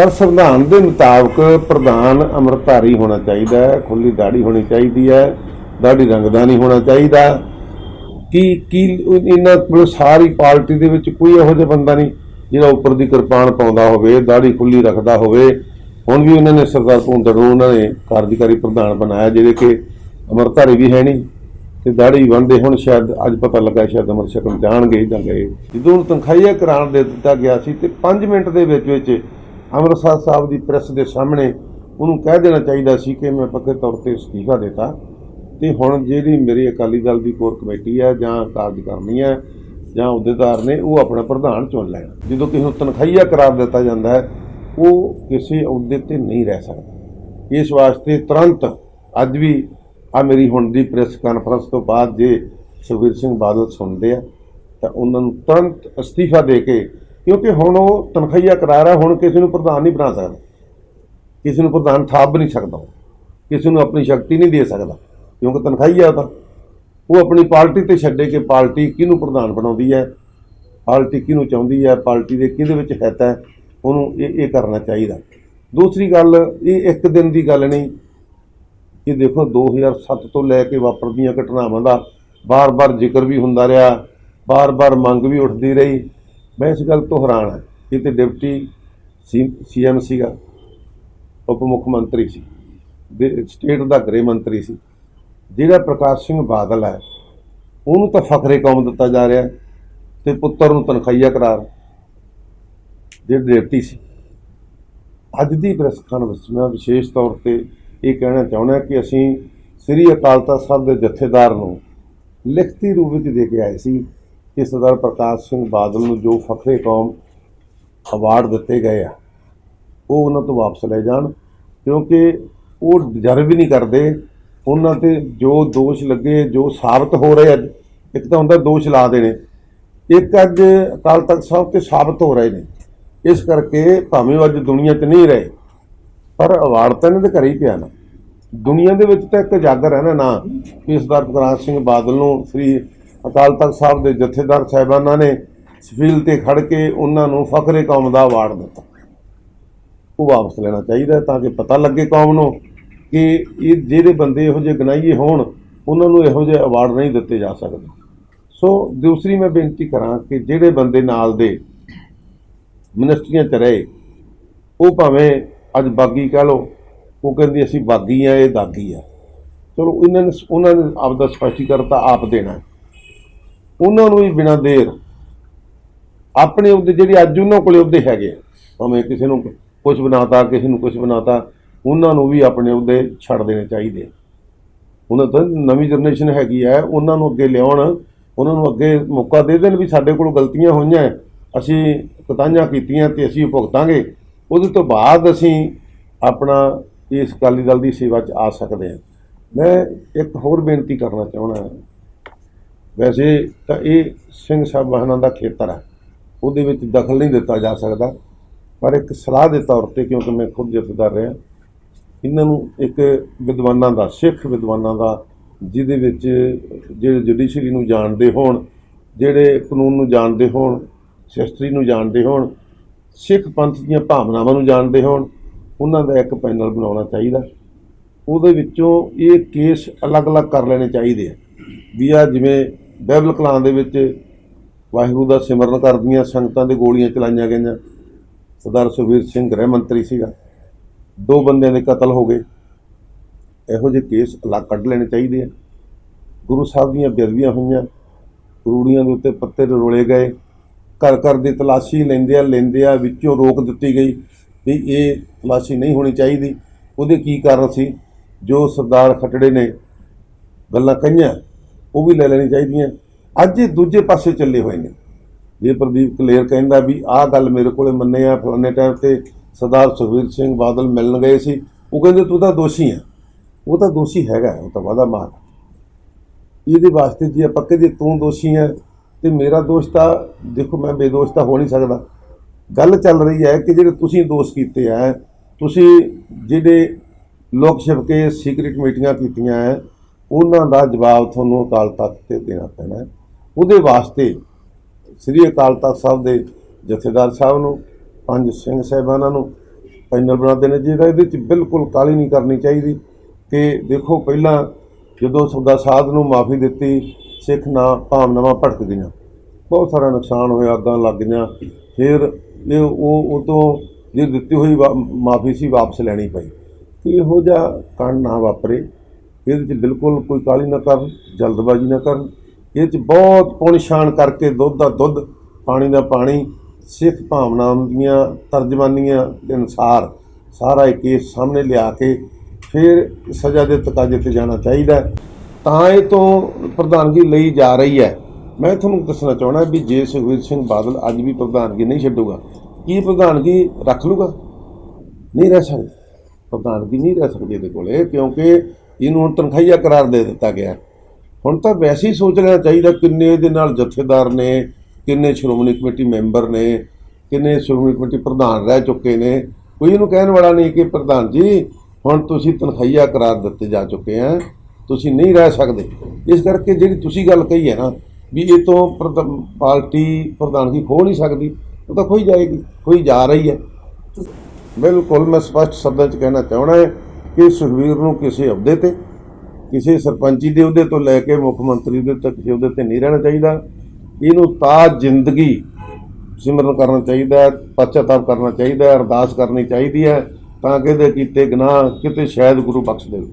ਪਰ ਸੰਵਿਧਾਨ ਦੇ ਮੁਤਾਬਕ ਪ੍ਰਧਾਨ ਅੰਮ੍ਰਿਤਧਾਰੀ ਹੋਣਾ ਚਾਹੀਦਾ ਹੈ ਖੁੱਲੀ ਦਾੜੀ ਹੋਣੀ ਚਾਹੀਦੀ ਹੈ ਦਾੜੀ ਰੰਗਦਾ ਨਹੀਂ ਹੋਣਾ ਚਾਹੀਦਾ। ਕੀ ਕੀ ਇਹਨਾਂ ਕੋਲ ਸਾਰੀ ਪਾਰਟੀ ਦੇ ਵਿੱਚ ਕੋਈ ਇਹੋ ਜਿਹਾ ਬੰਦਾ ਨਹੀਂ ਜਿਹੜਾ ਉੱਪਰ ਦੀ ਕਿਰਪਾਨ ਪਾਉਂਦਾ ਹੋਵੇ ਦਾੜੀ ਖੁੱਲੀ ਰੱਖਦਾ ਹੋਵੇ। ਹੁਣ ਵੀ ਉਹਨਾਂ ਨੇ ਸਰਦਾਰ ਭੁੰਦੜ ਨੂੰ ਉਹਨਾਂ ਨੇ ਕਾਰਜਕਾਰੀ ਪ੍ਰਧਾਨ ਬਣਾਇਆ, ਜਿਹੜੇ ਕਿ ਅੰਮ੍ਰਿਤਧਾਰੀ ਵੀ ਹੈ ਨਹੀਂ। ਤੇ ਦਾੜੀ ਬੰਦੇ ਹੁਣ ਸ਼ਾਇਦ ਅੱਜ ਪਤਾ ਲੱਗਾ ਸ਼ਾਇਦ ਅਮਰ ਸ਼ਕਲ ਜਾਣਗੇ ਜਾਂ ਗਏ। ਜਦੋਂ ਉਹਨੂੰ ਤਨਖਾਹੀਆ ਕਰਾਰ ਦੇ ਦਿੱਤਾ ਗਿਆ ਸੀ ਤੇ 5 ਮਿੰਟ ਦੇ ਵਿੱਚ ਵਿੱਚ ਅੰਮ੍ਰਿਤਸਰ ਸਾਹਿਬ ਦੀ ਪ੍ਰੈਸ ਦੇ ਸਾਹਮਣੇ ਉਹਨੂੰ ਕਹਿ ਦੇਣਾ ਚਾਹੀਦਾ ਸੀ ਕਿ ਮੈਂ ਪੱਕੇ ਤੌਰ ਤੇ ਅਸਤੀਫਾ ਦਿੱਤਾ ਤੇ ਹੁਣ ਜਿਹੜੀ ਮੇਰੀ ਅਕਾਲੀ ਦਲ ਦੀ ਕੋਰ ਕਮੇਟੀ ਹੈ ਜਾਂ ਕਾਰਜ ਕਰਨੀ ਹੈ ਜਾਂ ਅਹੁਦੇਦਾਰ ਨੇ ਉਹ ਆਪਣਾ ਪ੍ਰਧਾਨ ਚੁਣ ਲੈਣ। ਜਦੋਂ ਕਿਸੇ ਨੂੰ ਤਨਖਾਹੀਆ ਕਰਾਰ ਦਿੱਤਾ ਜਾਂਦਾ ਹੈ, ਉਹ ਕਿਸੇ ਅਹੁਦੇ ਤੇ ਨਹੀਂ ਰਹਿ ਸਕਦਾ। ਇਸ ਵਾਸਤੇ ਤੁਰੰਤ ਅੱਜ ਵੀ ਆ ਮੇਰੀ ਹੁਣ ਦੀ ਪ੍ਰੈਸ ਕਾਨਫਰੰਸ ਤੋਂ ਬਾਅਦ ਜੇ ਸੁਖਬੀਰ ਸਿੰਘ ਬਾਦਲ ਸੁਣਦੇ ਆ ਤਾਂ ਉਹਨਾਂ ਨੂੰ ਤੁਰੰਤ ਅਸਤੀਫਾ ਦੇ ਕੇ ਕਿਉਂਕਿ ਹੁਣ ਉਹ ਤਨਖਾਹੀਆ ਕਰਾਰ ਰਿਹਾ, ਹੁਣ ਕਿਸੇ ਨੂੰ ਪ੍ਰਧਾਨ ਨਹੀਂ ਬਣਾ ਸਕਦਾ। ਕਿਸੇ ਨੂੰ ਪ੍ਰਧਾਨ ਥਾਪ ਨਹੀਂ ਸਕਦਾ ਕਿਸੇ ਨੂੰ ਆਪਣੀ ਸ਼ਕਤੀ ਨਹੀਂ ਦੇ ਸਕਦਾ, ਕਿਉਂਕਿ ਤਨਖਾਹੀਆ ਤਾਂ। ਉਹ ਆਪਣੀ ਪਾਰਟੀ ਤੇ ਛੱਡੇ ਕਿ ਪਾਰਟੀ ਕਿਹਨੂੰ ਪ੍ਰਧਾਨ ਬਣਾਉਂਦੀ ਹੈ, ਪਾਰਟੀ ਕਿਹਨੂੰ ਚਾਹੁੰਦੀ ਹੈ, ਪਾਰਟੀ ਦੇ ਕਿਹਦੇ ਵਿੱਚ ਹਿੱਤ ਹੈ, ਉਹਨੂੰ ਇਹ ਇਹ ਕਰਨਾ ਚਾਹੀਦਾ। ਦੂਸਰੀ ਗੱਲ, ਇਹ ਇੱਕ ਦਿਨ ਦੀ ਗੱਲ ਨਹੀਂ। ਇਹ ਦੇਖੋ 2007 ਤੋਂ ਲੈ ਕੇ ਵਾਪਰਦੀਆਂ ਘਟਨਾਵਾਂ ਦਾ ਬਾਰ-ਬਾਰ ਜ਼ਿਕਰ ਵੀ ਹੁੰਦਾ ਰਿਹਾ, ਬਾਰ-ਬਾਰ ਮੰਗ ਵੀ ਉੱਠਦੀ ਰਹੀ। ਮੈਂ ਇਸ ਗੱਲ ਤੋਂ ਹੈਰਾਨ ਹਾਂ ਇਹ ਤੇ ਡਿਪਟੀ ਸੀਐਮ ਸੀਗਾ, ਉਪ ਮੁੱਖ ਮੰਤਰੀ ਸੀ, ਦੇ- ਸਟੇਟ ਦਾ ਗ੍ਰਹਿ ਮੰਤਰੀ ਸੀ। ਜਿਹੜਾ ਪ੍ਰਕਾਸ਼ ਸਿੰਘ ਬਾਦਲ ਹੈ, ਉਹਨੂੰ ਤਾਂ ਫਖਰੇ ਕੌਮ ਦਿੱਤਾ ਜਾ ਰਿਹਾ ਹੈ ਤੇ ਪੁੱਤਰ ਨੂੰ ਤਨਖਾਹੀਆ ਕਰਾਰ ਜਿਹੜੇ ਡਿਪਟੀ ਸੀ। ਅੱਜ ਦੀ ਪ੍ਰੈਸ ਕਾਨਫਰੰਸ ਮੈਂ ਵਿਸ਼ੇਸ਼ ਤੌਰ ਤੇ ਇਹ ਕਹਿਣਾ ਚਾਹੁੰਦਾ ਕਿ ਅਸੀਂ ਸ੍ਰੀ ਅਕਾਲ ਤਖਤ ਸਾਹਿਬ ਦੇ ਜਥੇਦਾਰ ਨੂੰ ਲਿਖਤੀ ਰੂਪ ਵਿੱਚ ਦੇ ਕੇ ਆਏ ਸੀ। ਕਿ ਸਰਦਾਰ ਪ੍ਰਕਾਸ਼ ਸਿੰਘ ਬਾਦਲ ਨੂੰ ਜੋ ਫਖਰੇ ਕੌਮ ਅਵਾਰਡ ਦਿੱਤੇ ਗਏ ਆ, ਉਹ ਉਹਨਾਂ ਤੋਂ ਵਾਪਸ ਲੈ ਜਾਣ, ਕਿਉਂਕਿ ਉਹ ਡਿਜ਼ਰਵ ਵੀ ਨਹੀਂ ਕਰਦੇ। ਉਹਨਾਂ ਤੇ ਜੋ ਦੋਸ਼ ਲੱਗੇ, ਜੋ ਸਾਬਤ ਹੋ ਰਹੇ ਅੱਜ ਇੱਕ ਤਾਂ ਹੁੰਦਾ ਦੋਸ਼ ਲਾ ਦੇਣੇ, ਇੱਕ ਅੱਜ ਅਕਾਲ ਤਖਤ ਸਾਹਿਬ ਤੇ ਸਾਬਤ ਹੋ ਰਹੇ ਨੇ। ਇਸ ਕਰਕੇ ਭਾਵੇਂ ਉਹ ਅੱਜ ਦੁਨੀਆ 'ਚ ਨਹੀਂ ਰਹੇ, ਪਰ ਅਵਾਰਡ ਤਾਂ ਇਹਨਾਂ ਦੇ ਘਰੇ ਹੀ ਪਿਆ ਨਾ। ਦੁਨੀਆ ਦੇ ਵਿੱਚ ਤਾਂ ਇੱਕ ਜਾਗਰ ਹੈ ਨਾ ਨਾ ਕਿ ਸਰਦਾਰ ਪ੍ਰਕਾਸ਼ ਸਿੰਘ ਬਾਦਲ ਨੂੰ ਸ੍ਰੀ ਅਕਾਲ ਤਖਤ ਸਾਹਿਬ ਦੇ ਜਥੇਦਾਰ ਸਾਹਿਬਾਨਾਂ ਨੇ ਸਫੀਲ ਤੇ ਖੜ ਕੇ ਉਹਨਾਂ ਨੂੰ ਫਖਰੇ ਕੌਮ ਦਾ ਅਵਾਰਡ ਦਿੱਤਾ। ਉਹ ਵਾਪਸ ਲੈਣਾ ਚਾਹੀਦਾ ਤਾਂ ਕਿ ਪਤਾ ਲੱਗੇ ਕੌਮ ਨੂੰ ਕਿ ਇਹ ਜਿਹੜੇ ਬੰਦੇ ਇਹੋ ਜਿਹੇ ਗਨਾਈਏ ਹੋਣ, ਉਹਨਾਂ ਨੂੰ ਇਹੋ ਜਿਹੇ ਅਵਾਰਡ ਨਹੀਂ ਦਿੱਤੇ ਜਾ ਸਕਦੇ। ਸੋ ਦੂਸਰੀ ਮੈਂ ਬੇਨਤੀ ਕਰਾਂ ਕਿ ਜਿਹੜੇ ਬੰਦੇ ਨਾਲ ਦੇ ਮਿਨਿਸਟਰੀਆਂ 'ਚ ਰਹੇ, ਉਹ ਭਾਵੇਂ ਅੱਜ ਬਾਗੀ ਕਹਿ ਲਓ, ਉਹ ਕਹਿੰਦੀ ਅਸੀਂ ਬਾਗੀ ਆ, ਇਹ ਦਾਗੀ ਆ। ਚਲੋ ਇਹਨਾਂ ਨੇ, ਉਹਨਾਂ ਨੇ ਆਪਦਾ ਸਪਸ਼ਟੀਕਰਨ ਤਾਂ ਆਪ ਦੇਣਾ ਉਹਨਾਂ ਨੂੰ ਵੀ ਬਿਨਾਂ ਦੇਰ ਆਪਣੇ ਉਹਦੇ ਜਿਹੜੇ ਅੱਜ ਉਹਨਾਂ ਕੋਲੇ ਉਹਦੇ ਹੈਗੇ ਆ, ਭਾਵੇਂ ਕਿਸੇ ਨੂੰ ਕੁਝ ਬਣਾਤਾ ਕਿਸੇ ਨੂੰ ਕੁਝ ਬਣਾਤਾ ਉਹਨਾਂ ਨੂੰ ਵੀ ਆਪਣੇ ਉਹਦੇ ਛੱਡ ਦੇਣੇ ਚਾਹੀਦੇ ਆ। ਉਹਨਾਂ ਤਾਂ ਨਵੀਂ ਜਨਰੇਸ਼ਨ ਹੈਗੀ ਹੈ ਉਹਨਾਂ ਨੂੰ ਅੱਗੇ ਲਿਆਉਣ ਉਹਨਾਂ ਨੂੰ ਅੱਗੇ ਮੌਕਾ ਦੇ ਦੇਣ ਵੀ ਸਾਡੇ ਕੋਲ ਗਲਤੀਆਂ ਹੋਈਆਂ ਅਸੀਂ ਕੁਤਾਹੀਆਂ ਕੀਤੀਆਂ ਤੇ ਅਸੀਂ ਭੁਗਤਾਂਗੇ। ਉਹਦੇ ਤੋਂ ਬਾਅਦ ਅਸੀਂ ਆਪਣਾ ਇਸ ਅਕਾਲੀ ਦਲ ਦੀ ਸੇਵਾ 'ਚ ਆ ਸਕਦੇ ਹਾਂ ਮੈਂ ਇੱਕ ਹੋਰ ਬੇਨਤੀ ਕਰਨਾ ਚਾਹੁੰਦਾ ਵੈਸੇ ਤਾਂ ਇਹ ਸਿੰਘ ਸਾਹਿਬਾਨਾਂ ਦਾ ਖੇਤਰ ਹੈ। ਉਹਦੇ ਵਿੱਚ ਦਖਲ ਨਹੀਂ ਦਿੱਤਾ ਜਾ ਸਕਦਾ। ਪਰ ਇੱਕ ਸਲਾਹ ਦੇ ਤੌਰ ਤੇ ਕਿਉਂਕਿ ਮੈਂ ਖੁਦ ਜਥੇਦਾਰ ਰਿਹਾ, ਇਹਨਾਂ ਨੂੰ ਇੱਕ ਵਿਦਵਾਨਾਂ ਦਾ, ਸਿੱਖ ਵਿਦਵਾਨਾਂ ਦਾ, ਜਿਹਦੇ ਵਿੱਚ ਜਿਹੜੇ ਜੁਡੀਸ਼ਰੀ ਨੂੰ ਜਾਣਦੇ ਹੋਣ, ਜਿਹੜੇ ਕਾਨੂੰਨ ਨੂੰ ਜਾਣਦੇ ਹੋਣ, ਸ਼ਸਤਰੀ ਨੂੰ ਜਾਣਦੇ ਹੋਣ, ਸਿੱਖ ਪੰਥ ਦੀਆਂ ਭਾਵਨਾਵਾਂ ਨੂੰ ਜਾਣਦੇ ਹੋਣ, ਉਹਨਾਂ ਦਾ ਇੱਕ ਪੈਨਲ ਬਣਾਉਣਾ ਚਾਹੀਦਾ। ਉਹਦੇ ਵਿੱਚੋਂ ਇਹ ਕੇਸ ਅਲੱਗ-ਅਲੱਗ ਕਰ ਲੈਣੇ ਚਾਹੀਦੇ ਆ। ਵੀ ਆ ਜਿਵੇਂ ਬਾਈਬਲ ਕਲਾਂ ਦੇ ਵਿੱਚ ਵਾਹਿਗੁਰੂ ਦਾ ਸਿਮਰਨ ਕਰਦੀਆਂ ਸੰਗਤਾਂ ਦੇ ਗੋਲੀਆਂ ਚਲਾਈਆਂ ਗਈਆਂ। ਸਰਦਾਰ ਸੁਖਬੀਰ ਸਿੰਘ ਗ੍ਰਹਿ ਮੰਤਰੀ ਸੀਗਾ। ਦੋ ਬੰਦਿਆਂ ਦੇ ਕਤਲ ਹੋ ਗਏ। ਇਹੋ ਜਿਹੇ ਕੇਸ ਅਲੱਗ ਕੱਢ ਲੈਣੇ ਚਾਹੀਦੇ ਆ। ਗੁਰੂ ਸਾਹਿਬ ਦੀਆਂ ਬੇਦਬੀਆਂ ਹੋਈਆਂ। ਰੂੜੀਆਂ ਦੇ ਉੱਤੇ ਪੱਤੇ ਰੋਲੇ ਗਏ। ਘਰ ਘਰ ਦੀ ਤਲਾਸ਼ੀ ਲੈਂਦੇ ਆ ਲੈਂਦੇ ਆ ਵਿੱਚੋਂ ਰੋਕ ਦਿੱਤੀ ਗਈ ਵੀ ਇਹ ਤਲਾਸ਼ੀ ਨਹੀਂ ਹੋਣੀ ਚਾਹੀਦੀ। ਉਹਦੇ ਕੀ ਕਾਰਨ ਸੀ? ਜੋ ਸਰਦਾਰ ਖੱਟੜੇ ਨੇ ਗੱਲਾਂ ਕਹੀਆਂ ਉਹ ਵੀ ਲੈ ਲੈਣੀ ਚਾਹੀਦੀਆਂ। ਅੱਜ ਇਹ ਦੂਜੇ ਪਾਸੇ ਚੱਲੇ ਹੋਏ ਨੇ। ਜੇ ਪ੍ਰਦੀਪ ਕਲੇਰ ਕਹਿੰਦਾ ਵੀ ਆਹ ਗੱਲ ਮੇਰੇ ਕੋਲੇ ਮੰਨੇ ਆ, ਫਲਾਣੇ ਟਾਈਮ ਤੇ ਸਰਦਾਰ ਸੁਖਬੀਰ ਸਿੰਘ ਬਾਦਲ ਮਿਲਣ ਗਏ ਸੀ, ਉਹ ਕਹਿੰਦੇ ਤੂੰ ਤਾਂ ਦੋਸ਼ੀ ਆ। ਉਹ ਤਾਂ ਦੋਸ਼ੀ ਹੈਗਾ, ਉਹ ਤਾਂ ਵਾਦਾ ਮਾਰ ਇਹਦੇ ਵਾਸਤੇ ਜੇ ਆਪਾਂ ਕਹਦੇ ਤੂੰ ਦੋਸ਼ੀ ਹੈ ਤੇ ਮੇਰਾ ਦੋਸ਼ ਤਾਂ, ਦੇਖੋ ਮੈਂ ਬੇਦੋਸ਼ ਤਾਂ ਹੋ ਨਹੀਂ ਸਕਦਾ। ਗੱਲ ਚੱਲ ਰਹੀ ਹੈ ਕਿ ਜਿਹੜੇ ਤੁਸੀਂ ਦੋਸ਼ ਕੀਤੇ ਆ, ਤੁਸੀਂ ਜਿਹੜੇ ਲੋਕ ਛਿਪਕੇ ਸੀਕ੍ਰੀਟ ਮੀਟਿੰਗਾਂ ਕੀਤੀਆਂ ਹੈ ਉਹਨਾਂ ਦਾ ਜਵਾਬ ਤੁਹਾਨੂੰ ਅਕਾਲ ਤਖਤ ਤੇ ਦੇਣਾ ਪੈਣਾ ਉਹਦੇ ਵਾਸਤੇ ਸ੍ਰੀ ਅਕਾਲ ਤਖਤ ਸਾਹਿਬ ਦੇ ਜਥੇਦਾਰ ਸਾਹਿਬ ਨੂੰ, ਪੰਜ ਸਿੰਘ ਸਾਹਿਬਾਨਾਂ ਨੂੰ ਪੈਨਲ ਬਣਾਉਂਦੇ ਨੇ ਜਿਹਦਾ ਇਹਦੇ ਚ ਬਿਲਕੁਲ ਕਾਲੀ ਨਹੀਂ ਕਰਨੀ ਚਾਹੀਦੀ ਕਿ ਦੇਖੋ ਪਹਿਲਾਂ ਜਦੋਂ ਸੌਦਾ ਸਾਧ ਨੂੰ ਮਾਫੀ ਦਿੱਤੀ, ਸਿੱਖ ਨਾ ਭਾਵਨਾਵਾਂ ਭਟਕ ਗਈਆਂ। ਬਹੁਤ ਸਾਰਾ ਨੁਕਸਾਨ ਹੋਇਆ, ਅੱਗਾਂ ਲੱਗ ਗਈਆਂ। ਫਿਰ ਇਹ ਉਹ ਉਹ ਤੋਂ ਜੇ ਦਿੱਤੀ ਹੋਈ ਮਾਫੀ ਸੀ, ਵਾਪਸ ਲੈਣੀ ਪਈ। ਕਿ ਇਹੋ ਜਿਹਾ ਕੰਨ ਨਾ ਵਾਪਰੇ। ਇਹਦੇ 'ਚ ਬਿਲਕੁਲ ਕੋਈ ਕਾਲੀ ਨਾ ਕਰਨ, ਜਲਦਬਾਜ਼ੀ ਨਾ ਕਰਨ। ਇਹ 'ਚ ਬਹੁਤ ਪੁਣ ਛਾਣ ਕਰਕੇ ਦੁੱਧ ਦਾ ਦੁੱਧ, ਪਾਣੀ ਦਾ ਪਾਣੀ ਸਿੱਖ ਭਾਵਨਾਵਾਂ ਦੀਆਂ ਤਰਜਮਾਨੀਆਂ ਦੇ ਅਨੁਸਾਰ ਸਾਰਾ ਇਹ ਕੇਸ ਸਾਹਮਣੇ ਲਿਆ ਕੇ ਫਿਰ ਸਜ਼ਾ ਦੇ ਤਕਾਜ਼ੇ ਤੇ ਜਾਣਾ ਚਾਹੀਦਾ ਤਾਂ ਇਹ ਤੋਂ ਪ੍ਰਧਾਨਗੀ ਲਈ ਜਾ ਰਹੀ ਹੈ। ਮੈਂ ਤੁਹਾਨੂੰ ਦੱਸਣਾ ਚਾਹਣਾ ਵੀ ਜੇ ਸੁਖਬੀਰ ਸਿੰਘ ਬਾਦਲ ਅੱਜ ਵੀ ਪ੍ਰਧਾਨਗੀ ਨਹੀਂ ਛੱਡੂਗਾ, ਕੀ ਪ੍ਰਧਾਨਗੀ ਰੱਖ ਲੂਗਾ? ਨਹੀਂ ਰਹਿ ਸਕਦਾ। ਪ੍ਰਧਾਨਗੀ ਨਹੀਂ ਰਹਿ ਸਕਦੀ ਇਹਦੇ ਕੋਲੇ, ਕਿਉਂਕਿ ਇਹਨੂੰ ਹੁਣ ਤਨਖਾਹੀਆ ਕਰਾਰ ਦੇ ਦਿੱਤਾ ਗਿਆ। ਹੁਣ ਤਾਂ ਵੈਸੇ ਹੀ ਸੋਚ ਲੈਣਾ ਚਾਹੀਦਾ ਕਿੰਨੇ ਇਹਦੇ ਨਾਲ ਜਥੇਦਾਰ ਨੇ, ਕਿੰਨੇ ਸ਼੍ਰੋਮਣੀ ਕਮੇਟੀ ਮੈਂਬਰ ਨੇ, ਕਿੰਨੇ ਸ਼੍ਰੋਮਣੀ ਕਮੇਟੀ ਪ੍ਰਧਾਨ ਰਹਿ ਚੁੱਕੇ ਨੇ। ਕੋਈ ਇਹਨੂੰ ਕਹਿਣ ਵਾਲਾ ਨਹੀਂ ਕਿ ਪ੍ਰਧਾਨ ਜੀ, ਹੁਣ ਤੁਸੀਂ ਤਨਖਾਹੀਆ ਕਰਾਰ ਦਿੱਤੇ ਜਾ ਚੁੱਕੇ ਆ, ਤੁਸੀਂ ਨਹੀਂ ਰਹਿ ਸਕਦੇ। ਇਸ ਕਰਕੇ ਜਿਹੜੀ ਤੁਸੀਂ ਗੱਲ ਕਹੀ ਹੈ ਨਾ, ਵੀ ਇਹ ਤੋਂ ਪ੍ਰਧ- ਪਾਰਟੀ ਪ੍ਰਧਾਨਗੀ ਖੋ ਨਹੀਂ ਸਕਦੀ, ਉਹ ਤਾਂ ਖੋਈ ਜਾਏਗੀ ਖੋਈ ਜਾ ਰਹੀ ਹੈ। ਬਿਲਕੁਲ ਮੈਂ ਸਪਸ਼ਟ ਸ਼ਬਦਾਂ 'ਚ ਕਹਿਣਾ ਚਾਹਣਾ ਹੈ ਕਿ ਸੁਖਵੀਰ ਨੂੰ ਕਿਸੇ ਅਹੁਦੇ ਤੇ, ਕਿਸੇ ਸਰਪੰਚੀ ਦੇ ਅਹੁਦੇ ਤੋਂ ਲੈ ਕੇ ਮੁੱਖ ਮੰਤਰੀ ਦੇ ਤੱਕ ਕਿਸੇ ਅਹੁਦੇ ਤੇ ਨਹੀਂ ਰਹਿਣਾ ਚਾਹੀਦਾ। ਇਹਨੂੰ ਤਾਂ ਜ਼ਿੰਦਗੀ ਸਿਮਰਨ ਕਰਨਾ ਚਾਹੀਦਾ ਹੈ ਕਰਨਾ ਚਾਹੀਦਾ, ਅਰਦਾਸ ਕਰਨੀ ਚਾਹੀਦੀ ਹੈ ਤਾਂ ਕਿ ਇਹਦੇ ਕੀਤੇ ਗੁਨਾਹ ਕਿਤੇ ਸ਼ਾਇਦ ਗੁਰੂ ਬਖਸ਼ ਦੇਵੇ।